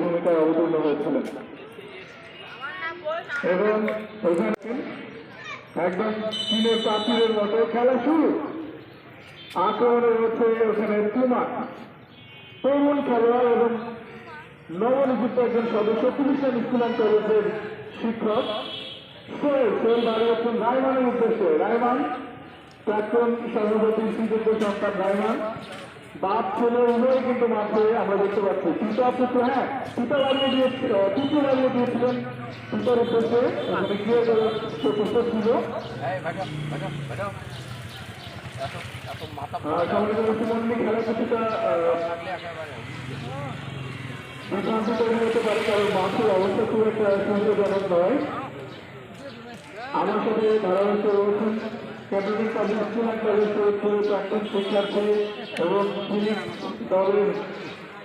ভূমিকায় অবতীর্ণ হয়েছিলেন। এবং একদম চীনের প্রাচীরের মতো খেলা শুরু। আক্রমণে রয়েছে ওখানে তুমার তরুণ খেলোয়াড় এবং নবনিযুক্ত একজন সদস্য পুলিশের স্কুলান কলেজের শিক্ষক। রায়মানের উদ্দেশ্যে। রায়মান প্রাক্তন সভাপতি শ্রীযুক্ত সন্তান রায়মান বাপ ছেলে উভয় কিন্তু মাঠে আমরা দেখতে পাচ্ছি। পিতা পুত্র হ্যাঁ পিতা বাড়িয়ে দিয়েছিল পুত্র বাড়িয়ে দিয়েছিলেন পিতার উদ্দেশ্যে। ছিল। বিভ্রান্তি হতে পারে কারণ মাঠের অবস্থা খুব একটা সুবিধাজনক নয়। আমার সাথে ধারাবাহিক রয়েছেন স্কুল অ্যান্ড কলেজ ফরিদপুরের প্রাক্তন শিক্ষার্থী এবং তিনি দলের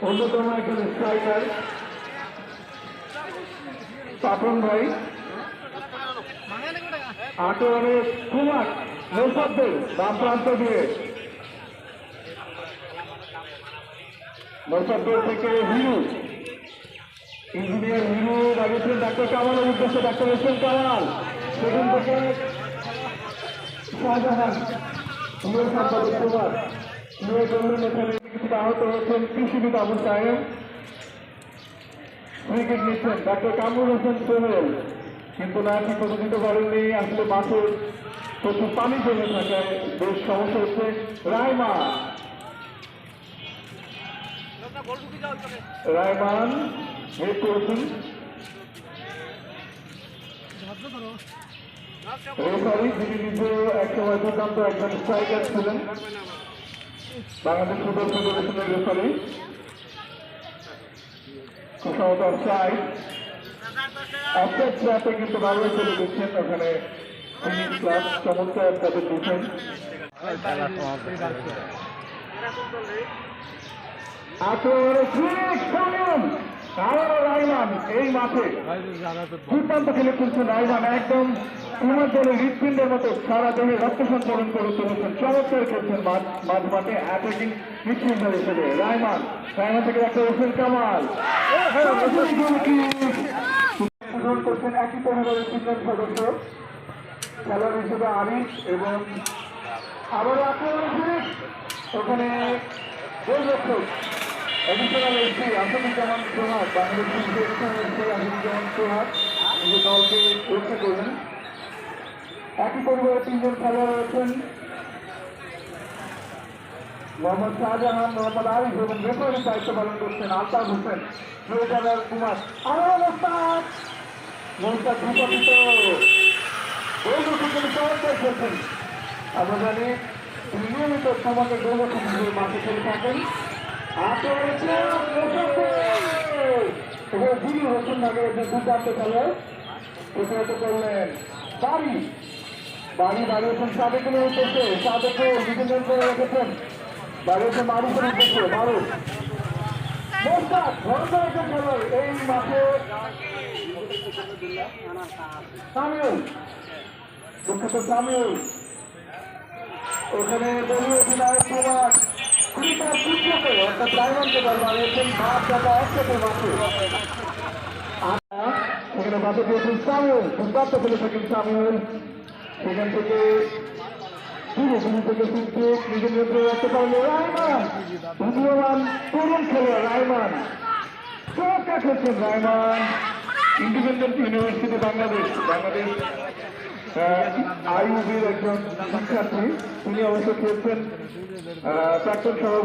অন্যতম একজন স্ট্রাইকার, পাপন ভাই। আটোয়ারে কুমার নৌসাদ্দের বাম প্রান্ত দিয়ে। নৌসাদ্দের থেকে হিরু। ইঞ্জিনিয়ার হিরু দাঁড়িয়েছিলেন ডাক্তার কামালের উদ্দেশ্যে ডাক্তার এসেন কামাল। সেখান থেকে শাহজাহান হিরোর সম্পাদক কুমার হিরো বললেন এখানে কিছুটা আহত হয়েছেন কৃষিবিদ সাহেব উইকেট নিচ্ছেন ডাক্তার কামরুল হোসেন সোহেল কিন্তু না ঠিক দিতে পারেননি আসলে মাঠে প্রচুর পানি জমে থাকায় বেশ সমস্যা হচ্ছে রায়মা রায়মান রেফারি যিনি নিজে একসময় দুর্দান্ত একজন স্ট্রাইকার ছিলেন। বাংলাদেশ ফুটবল ফেডারেশনের কিন্তু এই মাঠে। দুর্দান্ত খেলে তুলছেন রাইমান একদম কুমার দলের হৃৎপিণ্ডের মতো সারা দেহে রক্ত সঞ্চালন করে চলেছেন চমৎকার খেলছেন মাঝ মাঠে অ্যাটাকিং মিডফিল্ডার হিসেবে। রাইমান রাইমান থেকে একটা রসুল কামাল। করছেন একই পরিবারের তিনজন সদস্য। খেলোয়াড় হিসেবে আরিফ এবং আবারও আক্রমণ ওখানে গোলরক্ষক additional SP Asaduzzaman Sohag, Bangladesh SP Asaduzzaman Sohag, নিজের দলকে রক্ষা করবেন একই পরিবারের তিনজন খেলোয়াড় রয়েছেন। মোহাম্মদ শাহজাহান, মোহাম্মদ আরিফ এবং রেফারির দায়িত্ব পালন করছেন আলতাফ হোসেন জয়জালাল কুমার। আরও মোস্তাক মোস্তাক ভূপাতিত গোলরক্ষক চমৎকার খেলছেন আমরা জানি তিনি নিয়মিত সমাজের গৌরক্ষক হিসেবে মাঠে খেলে থাকেন। যিনি হোসেন নগরের যে দুর্দান্ত খেলোয়াড় করলেন বাড়ি বাড়ি দাঁড়িয়েছেন সাবেকের উদ্দেশ্যে সাবেকে বিভিন্ন করে রেখেছেন। দাঁড়িয়েছেন মারুফের উদ্দেশ্যে খেলোয়াড় এই মাঠে সামিউল ওখানে দলীয় অধিনায়ক কুমার কুড়িটার পুত্রকে, অর্থাৎ ডায়মন্ডকে দল বানিয়েছেন টাকা একসাথে মাঠে। সেখানে বাধা দিয়েছেন সামিউল দুর্দান্ত ফেলে থাকেন সামিউল। সেখান থেকে শুরু থেকে কিন্তু নিজের নিয়ন্ত্রণে রাখতে পারল রায়মান। উদীয়মান তরুণ খেলোয়াড় রায়মান। চমৎকার খেলছেন রায়মান। Independent university Bangladesh. বাংলাদেশ আইউবির একজন শিক্ষার্থী। তিনি অবশ্য খেলছেন প্রাক্তন সভাপতি।